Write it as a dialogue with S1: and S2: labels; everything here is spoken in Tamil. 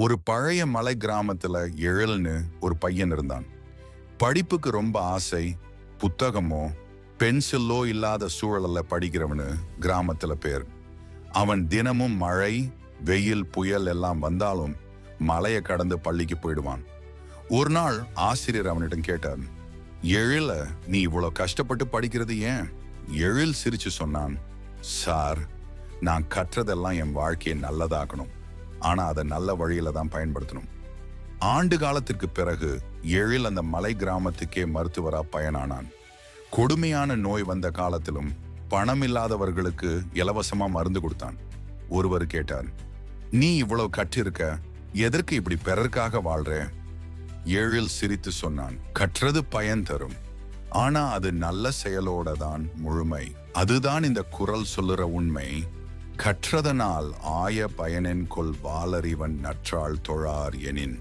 S1: ஒரு பழைய மலை கிராமத்துல எழில்னு ஒரு பையன் இருந்தான். படிப்புக்கு ரொம்ப ஆசை புத்தகமோ பென்சிலோ இல்லாத சூழல்ல படிக்கிறவனு கிராமத்துல பேர். அவன் தினமும் மழை வெயில் புயல் எல்லாம் வந்தாலும் மலையை கடந்து பள்ளிக்கு போயிடுவான். ஒரு நாள் ஆசிரியர் அவனிடம் கேட்டார் எழில நீ இவ்வளோ கஷ்டப்பட்டு படிக்கிறது ஏன்? எழில் சிரிச்சு சொன்னான் சார் நான் கற்றதெல்லாம் என் வாழ்க்கையை நல்லதாக்கணும். ஆனால் அதை நல்ல வழியில தான் பயன்படுத்தணும். ஆண்டு காலத்திற்கு பிறகு எழில் அந்த மலை கிராமத்துக்கே மருத்துவராக பயனானான். கொடுமையான நோய் வந்த காலத்திலும் பணம் இல்லாதவர்களுக்கு இலவசமாக மருந்து கொடுத்தான். ஒருவர் கேட்டார் நீ இவ்வளவு கற்றிருக்க எதற்கு இப்படி பிறருக்காக வாழ்ற? ஏழில் சிரித்து சொன்னான் கற்றது பயன் தரும். ஆனா அது நல்ல செயலோட தான் முழுமை. அதுதான் இந்த குரல் சொல்லுற உண்மை. கற்றதனால் ஆய பயனென்கொள் வாலறிவன் நற்றாள் தொழார் எனின்.